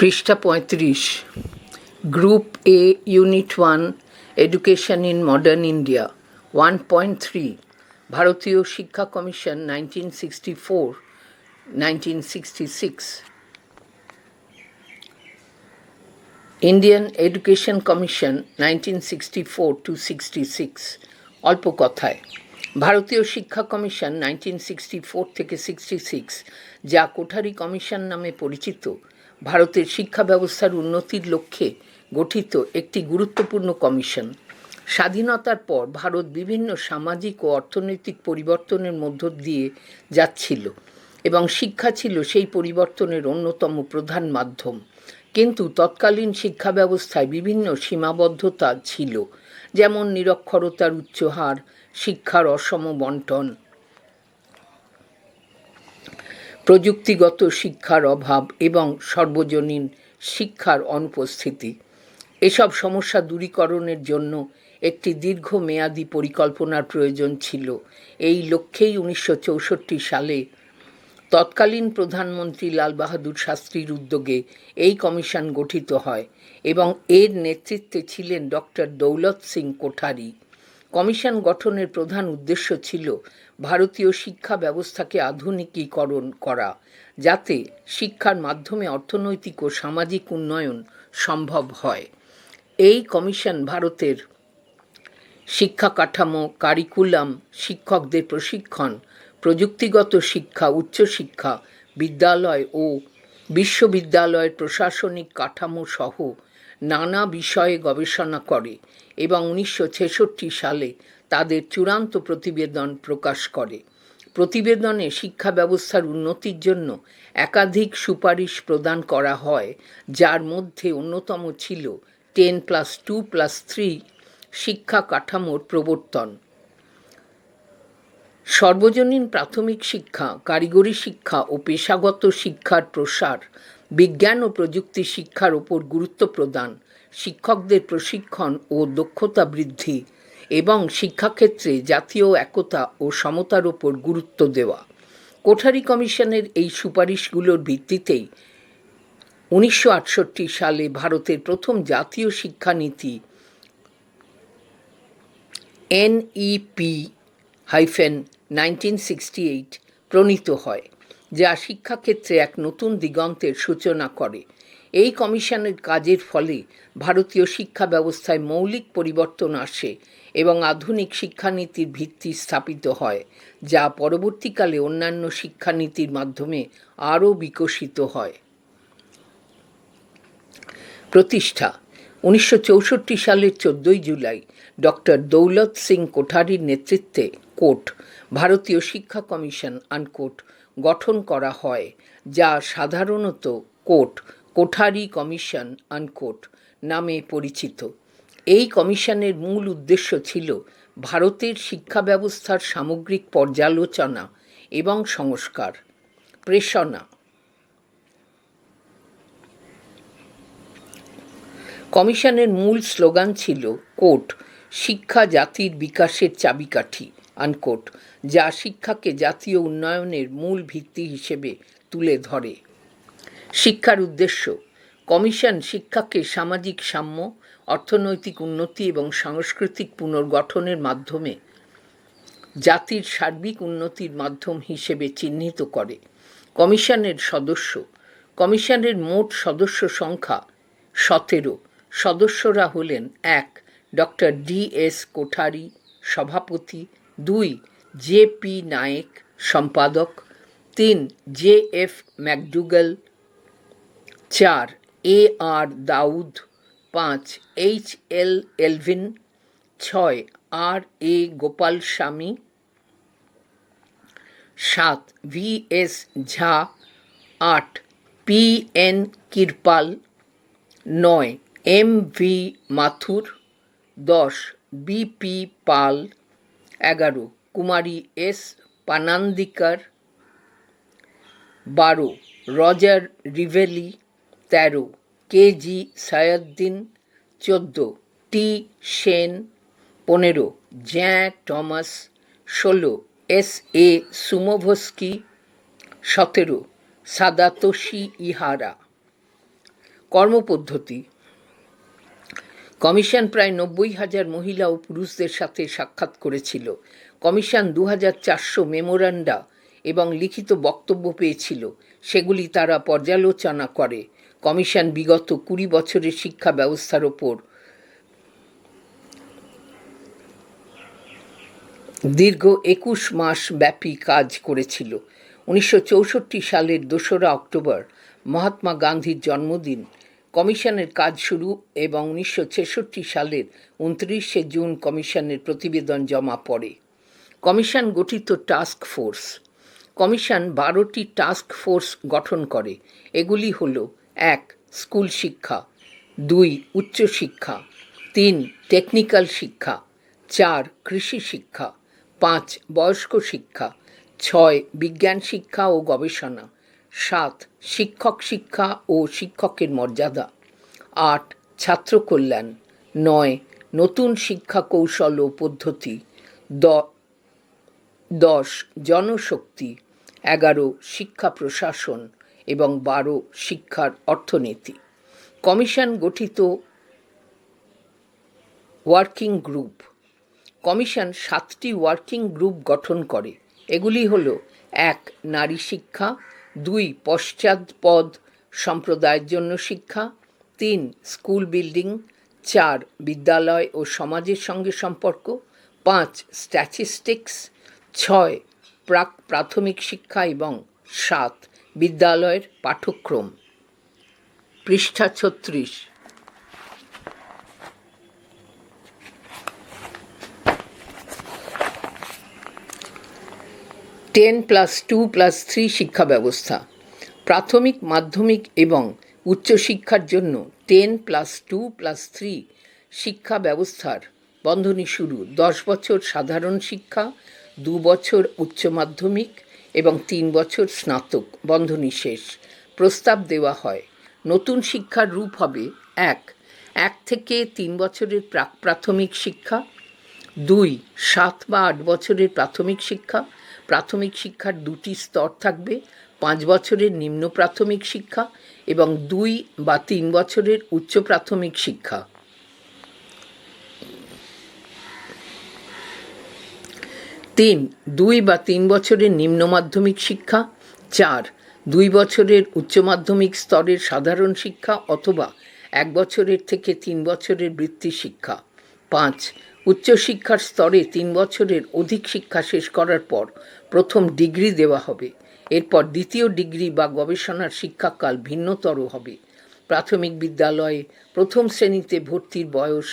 পৃষ্ঠা পঁয়ত্রিশ, group A unit one, education in modern India, one point three, ভারতীয় শিক্ষা commission, nineteen sixty four, nineteen sixty six. Indian education commission, nineteen sixty four to sixty six. অল্প কথায়, ভারতীয় শিক্ষা commission, nineteen sixty four থেকে sixty six, যা Kothari commission নামে পরিচিত ভারতের শিক্ষা ব্যবস্থার উন্নতির লক্ষ্যে গঠিত একটি গুরুত্বপূর্ণ কমিশন। স্বাধীনতার পর ভারত বিভিন্ন সামাজিক ও অর্থনৈতিক পরিবর্তনের মধ্য দিয়ে যাচ্ছিল এবং শিক্ষা ছিল সেই পরিবর্তনের অন্যতম প্রধান মাধ্যম। কিন্তু তৎকালীন শিক্ষা ব্যবস্থায় বিভিন্ন সীমাবদ্ধতা ছিল, যেমন নিরক্ষরতার উচ্চ হার শিক্ষার অসম বন্টন প্রযুক্তিগত শিক্ষার অভাব এবং সর্বজনীন শিক্ষার অনুপস্থিতি। এসব সমস্যা দূরীকরণের জন্য একটি দীর্ঘমেয়াদী পরিকল্পনার প্রয়োজন ছিল। এই লক্ষ্যেই উনিশশো চৌষট্টি সালে তৎকালীন প্রধানমন্ত্রী লাল বাহাদুর শাস্ত্রীর উদ্যোগে এই কমিশন গঠিত হয় এবং এর নেতৃত্বে ছিলেন ডক্টর দৌলত সিং কোঠারি। কমিশন গঠনের প্রধান উদ্দেশ্য ছিল ভারতীয় শিক্ষা ব্যবস্থাকে আধুনিকীকরণ করা, যাতে শিক্ষার মাধ্যমে অর্থনৈতিক ও সামাজিক উন্নয়ন সম্ভব হয়। এই কমিশন ভারতের শিক্ষা কাঠামো, কারিকুলাম, শিক্ষকদের প্রশিক্ষণ, প্রযুক্তিগত শিক্ষা, উচ্চশিক্ষা, বিদ্যালয় ও বিশ্ববিদ্যালয়ের প্রশাসনিক কাঠামো সহ নানা বিষয়ে গবেষণা করে এবং উনিশশো ছেষট্টি সালে তাদের চূড়ান্ত প্রতিবেদন প্রকাশ করে। প্রতিবেদনে শিক্ষা ব্যবস্থার উন্নতির জন্য একাধিক সুপারিশ প্রদান করা হয়, যার মধ্যে অন্যতম ছিল ten plus two plus three শিক্ষা কাঠামোর প্রবর্তন। সর্বজনীন প্রাথমিক শিক্ষা, কারিগরি শিক্ষা ও পেশাগত শিক্ষার প্রসার, বিজ্ঞান ও প্রযুক্তি শিক্ষার ওপর গুরুত্ব প্রদান, শিক্ষকদের প্রশিক্ষণ ও দক্ষতা বৃদ্ধি এবং শিক্ষাক্ষেত্রে জাতীয় একতা ও সমতার ওপর গুরুত্ব দেওয়া। কোঠারি কমিশনের এই সুপারিশগুলোর ভিত্তিতেই উনিশশো আটষট্টি সালে ভারতের প্রথম জাতীয় শিক্ষানীতি NEP hyphen nineteen sixty eight প্রণীত হয়, যা শিক্ষাক্ষেত্রে এক নতুন দিগন্তের সূচনা করে। এই কমিশনের কাজের ফলে ভারতীয় শিক্ষা ব্যবস্থায় মৌলিক পরিবর্তন আসে এবং আধুনিক শিক্ষানীতির ভিত্তি স্থাপিত হয়, যা পরবর্তীকালে অন্যান্য শিক্ষানীতির মাধ্যমে আরও বিকশিত হয়। প্রতিষ্ঠা, উনিশশো চৌষট্টি সালের চোদ্দই জুলাই, ডক্টর দৌলত সিং কোঠারির নেতৃত্বে কোট ভারতীয় শিক্ষা কমিশন আনকোট গঠন করা হয়, যা সাধারণত কোট কোঠারি কমিশন আনকোট নামে পরিচিত। এই কমিশনের মূল উদ্দেশ্য ছিল ভারতের শিক্ষা ব্যবস্থার সামগ্রিক পর্যালোচনা এবং সংস্কার। প্রেষণা। কমিশনের মূল স্লোগান ছিল কোট শিক্ষা জাতির বিকাশের চাবিকাঠি আনকোট যা শিক্ষাকে জাতীয় উন্নয়নের মূল ভিত্তি হিসেবে তুলে ধরে। শিক্ষার উদ্দেশ্য। কমিশন শিক্ষাকে সামাজিক সাম্য, অর্থনৈতিক উন্নতি এবং সাংস্কৃতিক পুনর্গঠনের মাধ্যমে জাতির সার্বিক উন্নতির মাধ্যম হিসেবে চিহ্নিত করে। কমিশনের সদস্য। কমিশনের মোট সদস্য সংখ্যা সতেরো। সদস্যরা হলেন এক, ডক্টর ডি এস কোঠারি, সভাপতি, দুই, জে পি নায়েক, সম্পাদক, তিন, জে এফ ম্যাকডুগাল চার, এ আর দাউদ, পাঁচ, এইচ এল এলভিন, ছয়, আর এ গোপাল স্বামী, সাত, ভি এস ঝা, আট, পি এন কিরপাল, নয়, এম ভি মাথুর, দশ বিপি পাল, এগারো, কুমারী এস পানান্দিকার, বারো, রজার রিভেলি তেরো কে জি সায়াদ্দিন চোদ্দ, টি সেন পনেরো, জ্যাঁ টমাস ষোলো, এস এ সুমোভস্কি সতেরো সাদাতোশি ইহারা। কর্মপদ্ধতি। কমিশন প্রায় নব্বই হাজার মহিলা ও পুরুষদের সাথে সাক্ষাৎ করেছিল। কমিশন দু হাজার চারশো মেমোরান্ডা এবং লিখিত বক্তব্য পেয়েছিল। সেগুলি তারা পর্যালোচনা করে। কমিশন বিগত কুড়ি বছরের শিক্ষা ব্যবস্থার ওপর। দীর্ঘ একুশ মাস ব্যাপী কাজ করেছিল। উনিশশো চৌষট্টি সালের দোসরা অক্টোবর মহাত্মা গান্ধীর জন্মদিন। কমিশনের কাজ শুরু এবং উনিশশো ছেষট্টি সালের উনত্রিশে জুন কমিশনের প্রতিবেদন জমা পড়ে। কমিশন গঠিত টাস্ক ফোর্স। কমিশন বারোটি টাস্ক ফোর্স গঠন করে। এগুলি হল এক, স্কুল শিক্ষা, দুই উচ্চশিক্ষা তিন টেকনিক্যাল শিক্ষা, চার, কৃষি শিক্ষা, পাঁচ, বয়স্ক শিক্ষা, ছয়, বিজ্ঞান শিক্ষা ও গবেষণা, সাত, শিক্ষক শিক্ষা ও শিক্ষকের মর্যাদা, আট, ছাত্র কল্যাণ, নয়, নতুন শিক্ষা কৌশল ও পদ্ধতি, দ, দশ, জনশক্তি, এগারো, শিক্ষা প্রশাসন এবং বারো শিক্ষার অর্থনীতি। কমিশন গঠিত ওয়ার্কিং গ্রুপ। কমিশন সাতটি ওয়ার্কিং গ্রুপ গঠন করে। এগুলি হল, এক, নারী শিক্ষা, দুই পশ্চাৎপদ সম্প্রদায়ের জন্য শিক্ষা, তিন, স্কুল বিল্ডিং, চার, বিদ্যালয় ও সমাজের সঙ্গে সম্পর্ক, পাঁচ স্ট্যাটিস্টিক্স ছয় প্রাক প্রাথমিক শিক্ষা এবং সাত বিদ্যালয়ের পাঠ্যক্রম। পৃষ্ঠা ছত্রিশ। Ten plus two plus three শিক্ষা ব্যবস্থা। প্রাথমিক, মাধ্যমিক এবং উচ্চশিক্ষার জন্য ten plus two plus three শিক্ষা ব্যবস্থার বন্ধনী শুরু। দশ বছর সাধারণ শিক্ষা, দু বছর উচ্চ মাধ্যমিক এবং তিন বছর স্নাতক, বন্ধনী শেষ। প্রস্তাব দেওয়া হয়, নতুন শিক্ষার রূপ হবে এক। এক থেকে তিন বছরের প্রাক প্রাথমিক শিক্ষা। দুই, সাত বা আট বছরের প্রাথমিক শিক্ষা। প্রাথমিক শিক্ষার দুটি স্তর থাকবে, পাঁচ বছরের নিম্ন প্রাথমিক শিক্ষা এবং দুই বা তিন বছরের উচ্চ প্রাথমিক শিক্ষা। তিন, দুই বা তিন বছরের নিম্ন মাধ্যমিক শিক্ষা, চার, দুই বছরের উচ্চ মাধ্যমিক স্তরের সাধারণ শিক্ষা অথবা এক বছরের থেকে তিন বছরের বৃত্তি শিক্ষা, পাঁচ উচ্চশিক্ষার স্তরে তিন বছরের অধিক শিক্ষা শেষ করার পর প্রথম ডিগ্রি দেওয়া হবে। এরপর দ্বিতীয় ডিগ্রি বা গবেষণার শিক্ষাকাল ভিন্নতর হবে। প্রাথমিক বিদ্যালয়ে প্রথম শ্রেণীতে ভর্তির বয়স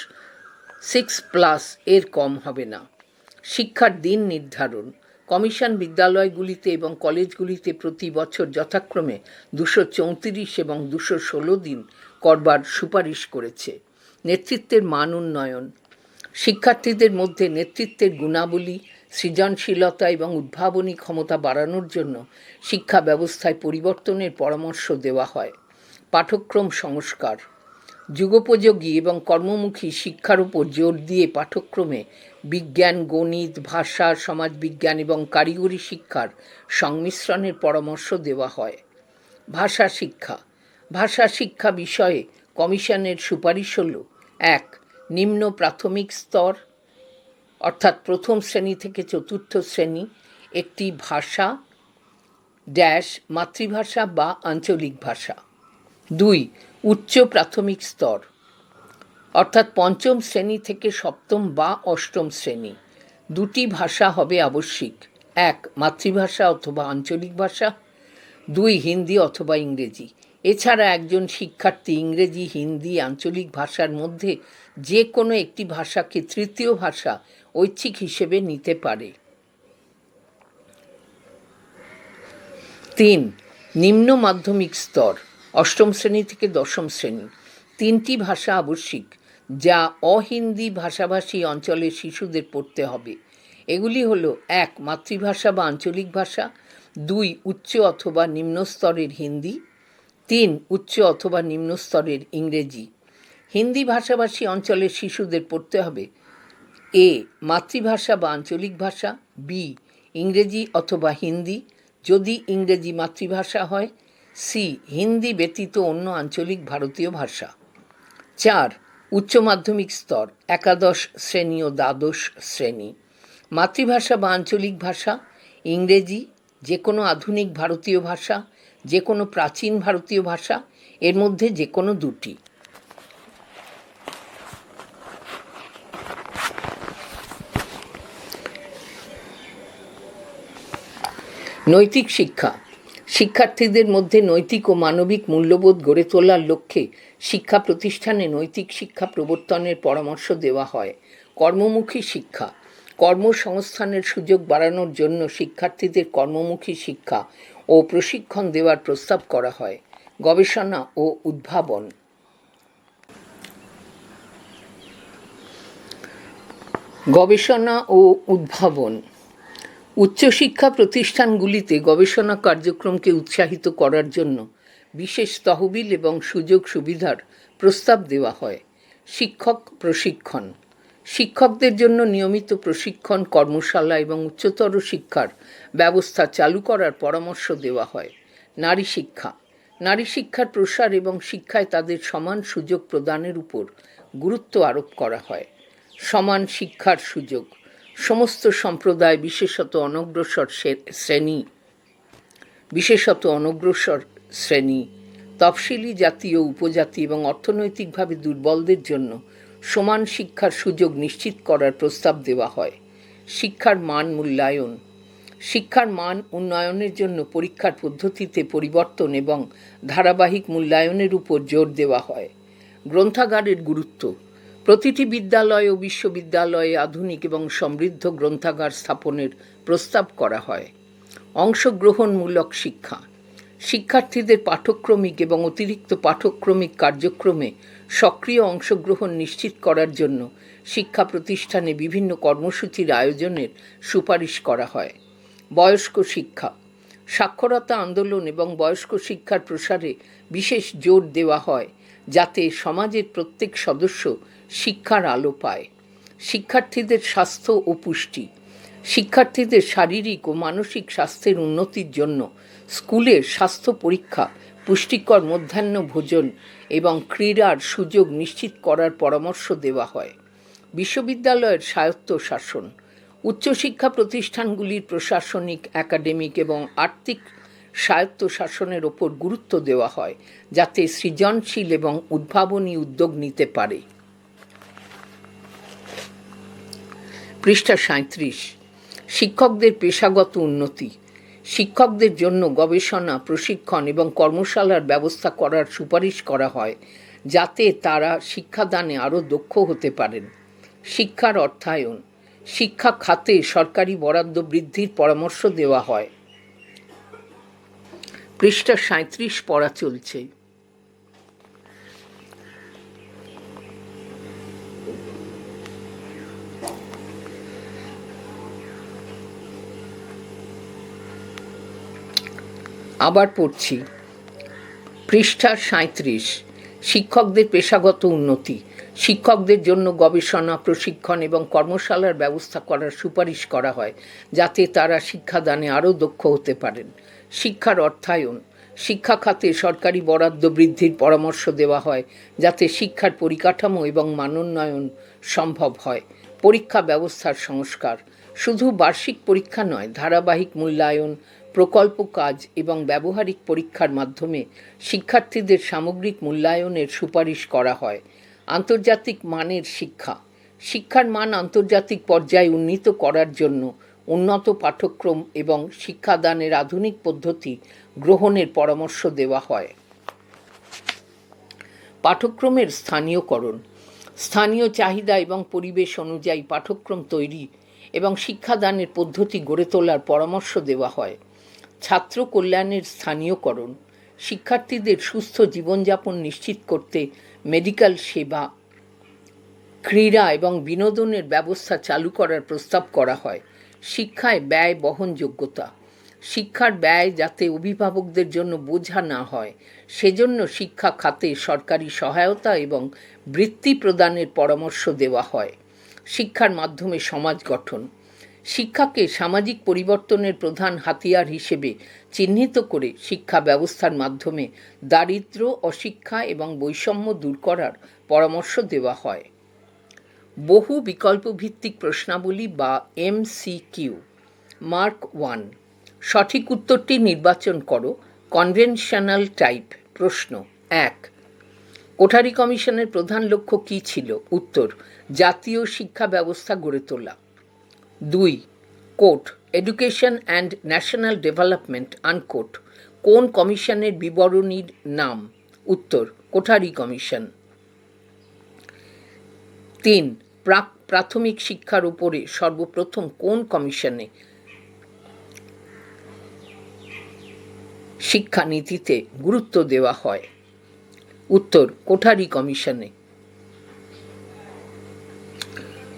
সিক্স প্লাস এর কম হবে না। শিক্ষার দিন নির্ধারণ। কমিশন বিদ্যালয়গুলিতে এবং কলেজগুলিতে প্রতি বছর যথাক্রমে দুশো চৌত্রিশ এবং দুশো ষোলো দিন করবার সুপারিশ করেছে। নেতৃত্বের মান উন্নয়ন। শিক্ষার্থীদের মধ্যে নেতৃত্বের গুণাবলী, সৃজনশীলতা এবং উদ্ভাবনী ক্ষমতা বাড়ানোর জন্য শিক্ষা ব্যবস্থায় পরিবর্তনের পরামর্শ দেওয়া হয়। পাঠ্যক্রম সংস্কার। যুগোপযোগী এবং কর্মমুখী শিক্ষার উপর জোর দিয়ে পাঠ্যক্রমে বিজ্ঞান, গণিত, ভাষা, সমাজবিজ্ঞান এবং কারিগরি শিক্ষার সংমিশ্রণের পরামর্শ দেওয়া হয়। ভাষা শিক্ষা। ভাষা শিক্ষা বিষয়ে কমিশনের সুপারিশ হল, এক, নিম্ন প্রাথমিক স্তর, অর্থাৎ প্রথম শ্রেণি থেকে চতুর্থ শ্রেণি, একটি ভাষা, ড্যাশ, মাতৃভাষা বা আঞ্চলিক ভাষা। দুই, উচ্চ প্রাথমিক স্তর। অর্থাৎ পঞ্চম শ্রেণি থেকে সপ্তম বা অষ্টম শ্রেণি। দুটি ভাষা হবে আবশ্যিক। এক, মাতৃভাষা অথবা আঞ্চলিক ভাষা। দুই, হিন্দি অথবা ইংরেজি। এছাড়া একজন শিক্ষার্থী ইংরেজি, হিন্দি, আঞ্চলিক ভাষার মধ্যে যে কোনো একটি ভাষাকে তৃতীয় ভাষা ঐচ্ছিক হিসেবে নিতে পারে। তিন, নিম্ন মাধ্যমিক স্তর, অষ্টম শ্রেণি থেকে দশম শ্রেণি। তিনটি ভাষা আবশ্যিক। যা অহিন্দি ভাষাভাষী অঞ্চলের শিশুদের পড়তে হবে। এগুলি হলো, এক, মাতৃভাষা বা আঞ্চলিক ভাষা, দুই, উচ্চ অথবা নিম্ন স্তরের হিন্দি, তিন, উচ্চ অথবা নিম্ন স্তরের ইংরেজি। হিন্দি ভাষাভাষী অঞ্চলের শিশুদের পড়তে হবে, এ, মাতৃভাষা বা আঞ্চলিক ভাষা, বি, ইংরেজি অথবা হিন্দি। যদি ইংরেজি মাতৃভাষা হয়, সি, হিন্দি ব্যতীত অন্য আঞ্চলিক ভারতীয় ভাষা। চার উচ্চ মাধ্যমিক স্তর, একাদশ শ্রেণি ও দ্বাদশ শ্রেণি। মাতৃভাষা বা আঞ্চলিক ভাষা, ইংরেজি যে কোনো আধুনিক ভারতীয় ভাষা যে কোনো প্রাচীন ভারতীয় ভাষা, এর মধ্যে যে কোনো দুটি। নৈতিক শিক্ষা। শিক্ষার্থীদের মধ্যে নৈতিক ও মানবিক মূল্যবোধ গড়ে তোলার লক্ষ্যে শিক্ষা প্রতিষ্ঠানে নৈতিক শিক্ষা প্রবর্তনের পরামর্শ দেওয়া হয়। কর্মমুখী শিক্ষা। কর্মসংস্থানের সুযোগ বাড়ানোর জন্য শিক্ষার্থীদের কর্মমুখী শিক্ষা ও প্রশিক্ষণ দেওয়ার প্রস্তাব করা হয়। গবেষণা ও উদ্ভাবন। গবেষণা ও উদ্ভাবন। উচ্চশিক্ষা প্রতিষ্ঠানগুলিতে গবেষণা কার্যক্রমকে উৎসাহিত করার জন্য বিশেষ তহবিল এবং সুযোগ সুবিধার প্রস্তাব দেওয়া হয়। শিক্ষক প্রশিক্ষণ। শিক্ষকদের জন্য নিয়মিত প্রশিক্ষণ, কর্মশালা এবং উচ্চতর শিক্ষার ব্যবস্থা চালু করার পরামর্শ দেওয়া হয়। নারী শিক্ষা। নারী শিক্ষার প্রসার এবং শিক্ষায় তাদের সমান সুযোগ প্রদানের উপর গুরুত্ব আরোপ করা হয়। সমান শিক্ষার সুযোগ। সমস্ত সম্প্রদায়, বিশেষত অনগ্রসর শ্রেণি, বিশেষত অনগ্রসর শ্রেণি তফসিলি জাতি ও উপজাতি এবং অর্থনৈতিকভাবে দুর্বলদের জন্য সমান শিক্ষার সুযোগ নিশ্চিত করার প্রস্তাব দেওয়া হয়। শিক্ষার মান মূল্যায়ন। শিক্ষার মান উন্নয়নের জন্য পরীক্ষার পদ্ধতিতে পরিবর্তন এবং ধারাবাহিক মূল্যায়নের উপর জোর দেওয়া হয়। গ্রন্থাগারের গুরুত্ব। প্রতিটি বিদ্যালয় ও বিশ্ববিদ্যালয়ে আধুনিক এবং সমৃদ্ধ গ্রন্থাগার স্থাপনের প্রস্তাব করা হয়। অংশগ্রহণমূলক শিক্ষা। শিক্ষার্থীদের পাঠক্রমিক এবং অতিরিক্ত পাঠক্রমিক কার্যক্রমে সক্রিয় অংশগ্রহণ নিশ্চিত করার জন্য শিক্ষা প্রতিষ্ঠানে বিভিন্ন কর্মসূচির আয়োজনের সুপারিশ করা হয়। বয়স্ক শিক্ষা। সাক্ষরতা আন্দোলন এবং বয়স্ক শিক্ষার প্রসারে বিশেষ জোর দেওয়া হয় যাতে সমাজের প্রত্যেক সদস্য শিক্ষার আলো পায়। শিক্ষার্থীদের স্বাস্থ্য ও পুষ্টি। শিক্ষার্থীদের শারীরিক ও মানসিক স্বাস্থ্যের উন্নতির জন্য স্কুলের স্বাস্থ্য পরীক্ষা, পুষ্টিকর মধ্যাহ্ন ভোজন এবং ক্রীড়ার সুযোগ নিশ্চিত করার পরামর্শ দেওয়া হয়। বিশ্ববিদ্যালয়ের স্বায়ত্ত শাসন, উচ্চশিক্ষা প্রতিষ্ঠানগুলির প্রশাসনিক, একাডেমিক এবং আর্থিক স্বায়ত্ত শাসনের ওপর গুরুত্ব দেওয়া হয় যাতে সৃজনশীল এবং উদ্ভাবনী উদ্যোগ নিতে পারে। পৃষ্ঠা সাঁত্রিশ শিক্ষকদের পেশাগত উন্নতি শিক্ষকদের জন্য গবেষণা, প্রশিক্ষণ এবং কর্মশালার ব্যবস্থা করার সুপারিশ করা হয়, যাতে তারা শিক্ষাদানে আরও দক্ষ হতে পারেন। শিক্ষার অর্থায়ন, শিক্ষা খাতে সরকারি বরাদ্দ বৃদ্ধির পরামর্শ দেওয়া হয়। পৃষ্ঠা সাঁত্রিশ পড়া চলছে। আবার পড়ছি। পৃষ্ঠা সাঁত্রিশ শিক্ষকদের পেশাগত উন্নতি। শিক্ষকদের জন্য গবেষণা, প্রশিক্ষণ এবং কর্মশালার ব্যবস্থা করার সুপারিশ করা হয়, যাতে তারা শিক্ষাদানে আরও দক্ষ হতে পারেন। শিক্ষার অর্থায়ন, শিক্ষা খাতে সরকারি বরাদ্দ বৃদ্ধির পরামর্শ দেওয়া হয়, যাতে শিক্ষার পরিকাঠামো এবং মানোন্নয়ন সম্ভব হয়। পরীক্ষা ব্যবস্থার সংস্কার, শুধু বার্ষিক পরীক্ষা নয়, ধারাবাহিক মূল্যায়ন প্রকল্প কাজ এবং ব্যবহারিক পরীক্ষার মাধ্যমে শিক্ষার্থীদের সামগ্রিক মূল্যায়নের সুপারিশ করা হয়। আন্তর্জাতিক মানের শিক্ষা। শিক্ষার মান আন্তর্জাতিক পর্যায়ে উন্নীত করার জন্য উন্নত পাঠ্যক্রম এবং শিক্ষাদানের আধুনিক পদ্ধতি গ্রহণের পরামর্শ দেওয়া হয়। পাঠ্যক্রমের স্থানীয়করণ। স্থানীয় চাহিদা এবং পরিবেশ অনুযায়ী পাঠ্যক্রম তৈরি এবং শিক্ষাদানের পদ্ধতি গড়ে তোলার পরামর্শ দেওয়া হয়। ছাত্র কল্যাণের স্থানীয়করণ, শিক্ষার্থীদের সুস্থ জীবনযাপন নিশ্চিত করতে মেডিকেল সেবা, ক্রীড়া এবং বিনোদনের ব্যবস্থা চালু করার প্রস্তাব করা হয়। শিক্ষায় ব্যয় বহনযোগ্যতা, শিক্ষার ব্যয় যাতে অভিভাবকদের জন্য বোঝা না হয়, সেজন্য শিক্ষা খাতে সরকারি সহায়তা এবং বৃত্তি প্রদানের পরামর্শ দেওয়া হয়। শিক্ষার মাধ্যমে সমাজ গঠন শিক্ষাকে সামাজিক পরিবর্তনের প্রধান হাতিয়ার হিসেবে চিহ্নিত করে শিক্ষা ব্যবস্থার মাধ্যমে দারিদ্র্য অশিক্ষা এবং বৈষম্য দূর করার পরামর্শ দেওয়া হয়। বহু বিকল্প ভিত্তিক প্রশ্নাবলী বা এমসিকিউ। মার্ক ওয়ান, সঠিক উত্তরটি নির্বাচন করো, কনভেনশনাল টাইপ প্রশ্ন। এক, কোঠারি কমিশনের প্রধান লক্ষ্য কী ছিল? উত্তর, জাতীয় শিক্ষা ব্যবস্থা গড়ে তোলা। দুই quote education and national development unquote কোন কমিশনের বিবরণীর নাম? উত্তর, কোঠারি কমিশন। তিন, প্রাক, প্রাথমিক শিক্ষার উপরে সর্বপ্রথম কোন কমিশনে শিক্ষানীতিতে গুরুত্ব দেওয়া হয়? উত্তর, কোঠারি কমিশনে।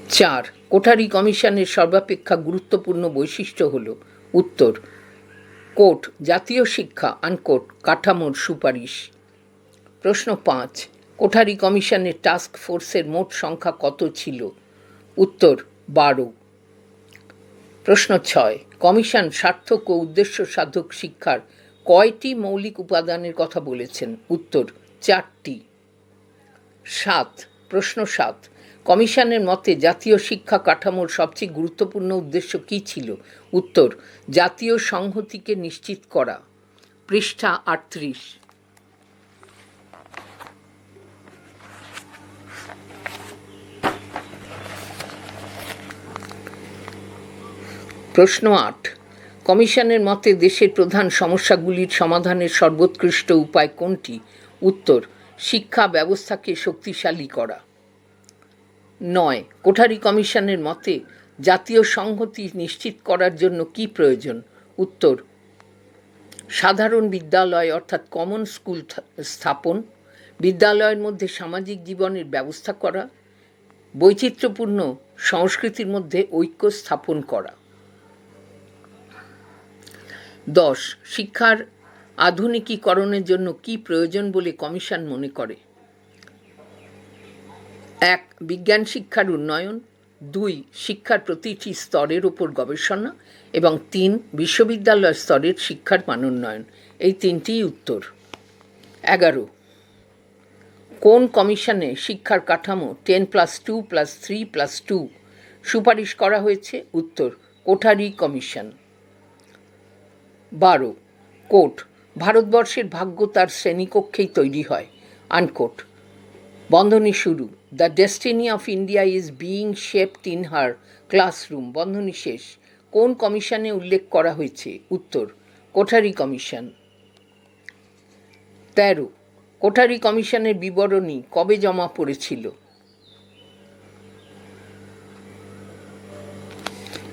চার কোঠারি কমিশনের সর্বাপেক্ষা গুরুত্বপূর্ণ বৈশিষ্ট্য হল, উত্তর কোট জাতীয় শিক্ষা আনকোট কাঠামোর সুপারিশ। প্রশ্ন পাঁচ, কোঠারি কমিশনের টাস্ক ফোর্সের মোট সংখ্যা কত ছিল? উত্তর, বারো। প্রশ্ন ছয়, কমিশন সার্থক ও উদ্দেশ্য সাধক শিক্ষার কয়টি মৌলিক উপাদানের কথা বলেছেন? উত্তর, চারটি। সাত, প্রশ্ন সাত কমিশনের মতে জাতীয় শিক্ষা কাঠামোর সবচেয়ে গুরুত্বপূর্ণ উদ্দেশ্য কী ছিল? উত্তর, জাতীয় সংহতিকে নিশ্চিত করা। পৃষ্ঠা আটত্রিশ। প্রশ্ন আট। কমিশনের মতে দেশের প্রধান সমস্যাগুলির সমাধানের সর্বোৎকৃষ্ট উপায় কোনটি? উত্তর, শিক্ষা ব্যবস্থাকে শক্তিশালী করা। নয়, কোঠারি কমিশনের মতে জাতীয় সংহতি নিশ্চিত করার জন্য কি প্রয়োজন? উত্তর, সাধারণ বিদ্যালয় অর্থাৎ কমন স্কুল স্থাপন, বিদ্যালয়ের মধ্যে সামাজিক জীবনের ব্যবস্থা করা, বৈচিত্র্যপূর্ণ সংস্কৃতির মধ্যে ঐক্য স্থাপন করা। দশ, শিক্ষার আধুনিকীকরণের জন্য কি প্রয়োজন বলে কমিশন মনে করে? এক, বিজ্ঞান শিক্ষার উন্নয়ন, দুই, শিক্ষার প্রতিটি স্তরের ওপর গবেষণা, এবং তিন, বিশ্ববিদ্যালয় স্তরের শিক্ষার মানোন্নয়ন এই তিনটিই উত্তর। এগারো, কোন কমিশনে শিক্ষার কাঠামো ten plus two plus three plus two সুপারিশ করা হয়েছে? উত্তর, কোঠারি কমিশন। বারো, কোট, ভারতবর্ষের ভাগ্য তার শ্রেণীকক্ষেই তৈরি হয়। আনকোট, বন্ধনী শুরু। The destiny of India is being shaped in her classroom বন্ধনী শেষ। কোন কমিশনে উল্লেখ করা হয়েছে? উত্তর, কোঠারি কমিশন। তেরো, কোঠারি কমিশনের বিবরণী কবে জমা পড়েছিল?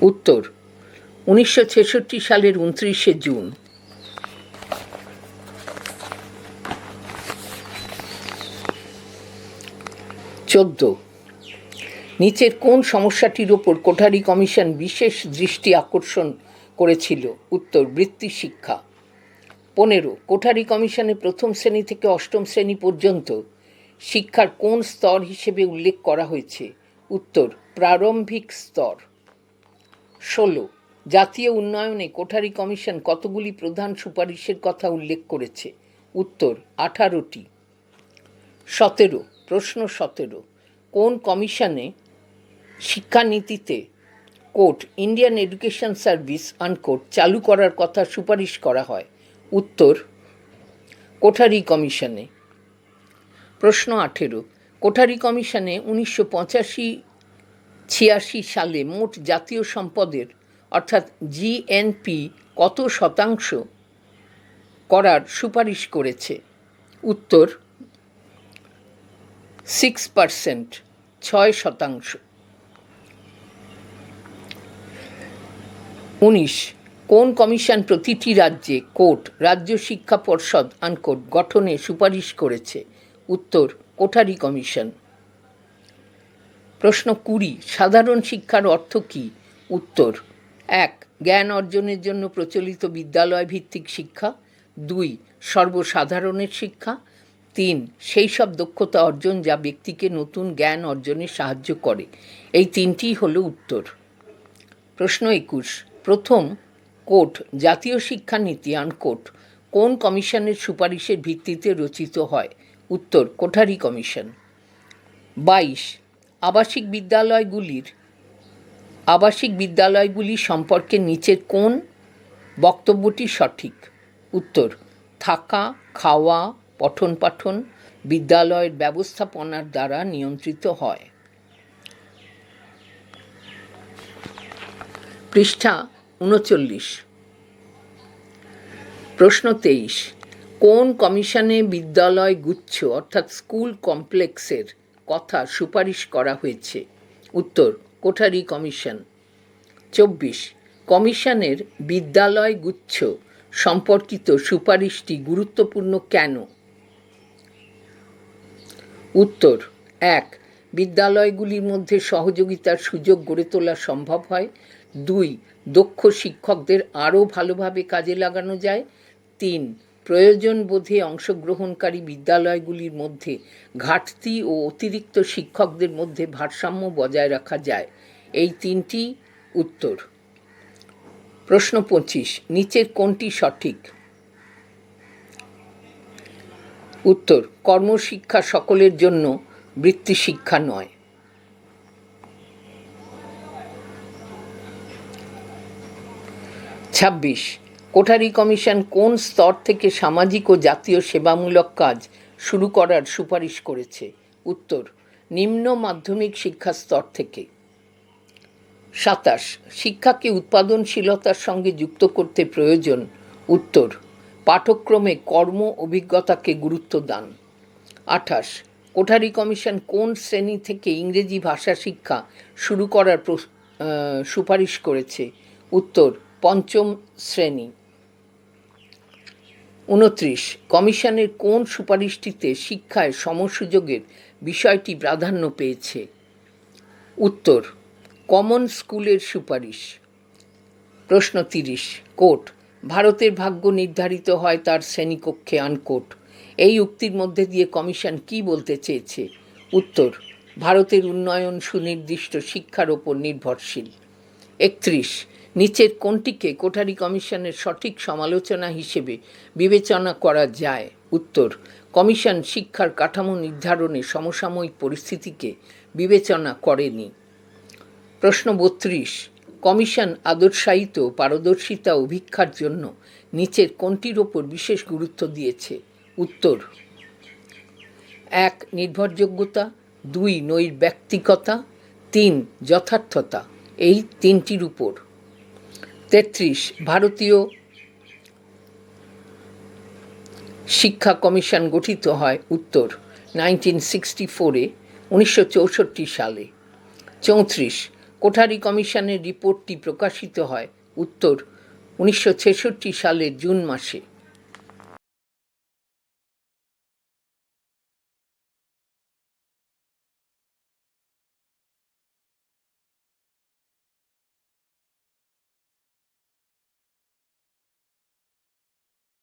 উত্তর, উনিশশো ছেষট্টি সালের উনত্রিশে জুন। চোদ্দ। নিচের কোন সমস্যাটির ওপর কোঠারি কমিশন বিশেষ দৃষ্টি আকর্ষণ করেছিল? উত্তর, বৃত্তি শিক্ষা। পনেরো, কোঠারি কমিশনে প্রথম শ্রেণি থেকে অষ্টম শ্রেণি পর্যন্ত শিক্ষার কোন স্তর হিসেবে উল্লেখ করা হয়েছে? উত্তর, প্রারম্ভিক স্তর। ষোলো, জাতীয় উন্নয়নে কোঠারি কমিশন কতগুলি প্রধান সুপারিশের কথা উল্লেখ করেছে? উত্তর, আঠারোটি। সতেরো প্রশ্ন সতেরো, কোন কমিশনে শিক্ষানীতিতে quote Indian education service unquote চালু করার কথা সুপারিশ করা হয়? উত্তর, কোঠারি কমিশনে। প্রশ্ন আঠেরো, কোঠারি কমিশনে উনিশশো পঁচাশি ছিয়াশি সালে মোট জাতীয় সম্পদের, অর্থাৎ জিএনপি কত শতাংশ করার সুপারিশ করেছে? উত্তর সিক্স পার্সেন্ট, ছয় শতাংশ। উনিশ, কোন কমিশন প্রতিটি রাজ্যে কোর্ট, রাজ্য শিক্ষা পর্ষদ আনকোট গঠনে সুপারিশ করেছে? উত্তর, কোঠারি কমিশন। প্রশ্ন কুড়ি, সাধারণ শিক্ষার অর্থ কী? উত্তর, এক, জ্ঞান অর্জনের জন্য প্রচলিত বিদ্যালয় ভিত্তিক শিক্ষা। দুই, সর্বসাধারণের শিক্ষা। তিন, সেই সব দক্ষতা অর্জন যা ব্যক্তিকে নতুন জ্ঞান অর্জনে সাহায্য করে। এই তিনটিই হলো উত্তর। প্রশ্ন একুশ, প্রথম কোট জাতীয় শিক্ষানীতি আনকোট কোন কমিশনের সুপারিশের ভিত্তিতে রচিত হয়? উত্তর, কোঠারি কমিশন। বাইশ, আবাসিক বিদ্যালয়গুলির, আবাসিক বিদ্যালয়গুলি সম্পর্কে নিচের কোন বক্তব্যটি সঠিক? উত্তর, থাকা, খাওয়া পঠন পাঠন বিদ্যালয়ের ব্যবস্থাপনার দ্বারা নিয়ন্ত্রিত হয়। পৃষ্ঠা উনচল্লিশ। প্রশ্ন তেইশ। কোন কমিশনে বিদ্যালয় গুচ্ছ, অর্থাৎ স্কুল কমপ্লেক্সের কথা সুপারিশ করা হয়েছে? উত্তর, কোঠারি কমিশন। চব্বিশ। কমিশনের বিদ্যালয় গুচ্ছ সম্পর্কিত সুপারিশটি গুরুত্বপূর্ণ কেন? উত্তর, এক, বিদ্যালয়গুলির মধ্যে সহযোগিতার সুযোগ গড়ে তোলা সম্ভব হয়। দুই, দক্ষ শিক্ষকদের আরও ভালোভাবে কাজে লাগানো যায়। তিন, প্রয়োজন বোধে অংশগ্রহণকারী বিদ্যালয়গুলির মধ্যে ঘাটতি ও অতিরিক্ত শিক্ষকদের মধ্যে ভারসাম্য বজায় রাখা যায়। এই তিনটি উত্তর। প্রশ্ন পঁচিশ, নিচের কোনটি সঠিক? উত্তর, কর্মশিক্ষা সকলের জন্য বৃত্তি শিক্ষা নয়। ছাব্বিশ, কোঠারি কমিশন কোন স্তর থেকে সামাজিক ও জাতীয় সেবামূলক কাজ শুরু করার সুপারিশ করেছে? উত্তর, নিম্ন মাধ্যমিক শিক্ষা স্তর থেকে। সাতাশ, শিক্ষাকে উৎপাদনশীলতার সঙ্গে যুক্ত করতে প্রয়োজন? উত্তর পাঠক্রমে কর্ম অভিজ্ঞতাকে গুরুত্ব দান। আঠাশ, কোঠারি কমিশন কোন শ্রেণি থেকে ইংরেজি ভাষা শিক্ষা শুরু করার সুপারিশ করেছে? উত্তর, পঞ্চম শ্রেণি। উনত্রিশ, কমিশনের কোন সুপারিশটিতে শিক্ষায় সমসুযোগের বিষয়টি প্রাধান্য পেয়েছে? উত্তর, কমন স্কুলের সুপারিশ। প্রশ্ন তিরিশ কোট ভারতের ভাগ্য নির্ধারিত হয় তার শ্রেণীকক্ষে আনকোট। এই উক্তির মধ্যে দিয়ে কমিশন কি বলতে চেয়েছে? উত্তর, ভারতের উন্নয়ন সুনির্দিষ্ট শিক্ষার ওপর নির্ভরশীল। একত্রিশ, নিচের কোনটিকে কোঠারি কমিশনের সঠিক সমালোচনা হিসেবে বিবেচনা করা যায়? উত্তর, কমিশন শিক্ষার কাঠামো নির্ধারণে সমসাময়িক পরিস্থিতিকে বিবেচনা করেনি। প্রশ্ন বত্রিশ কমিশন আদর্শায়িত পারদর্শিতা অভিক্ষার জন্য নিচের কোনটির ওপর বিশেষ গুরুত্ব দিয়েছে? উত্তর, এক, নির্ভরযোগ্যতা, দুই, নৈর্ব্যক্তিকতা, তিন, যথার্থতা। এই তিনটির উপর। তেত্রিশ, ভারতীয় শিক্ষা কমিশন গঠিত হয়, উত্তর, নাইনটিন সিক্সটি ফোরে, উনিশশো চৌষট্টি সালে। চৌত্রিশ কোঠারি কমিশনের রিপোর্টটি প্রকাশিত হয় উত্তর উনিশশো ছেষট্টি সালের জুন মাসে।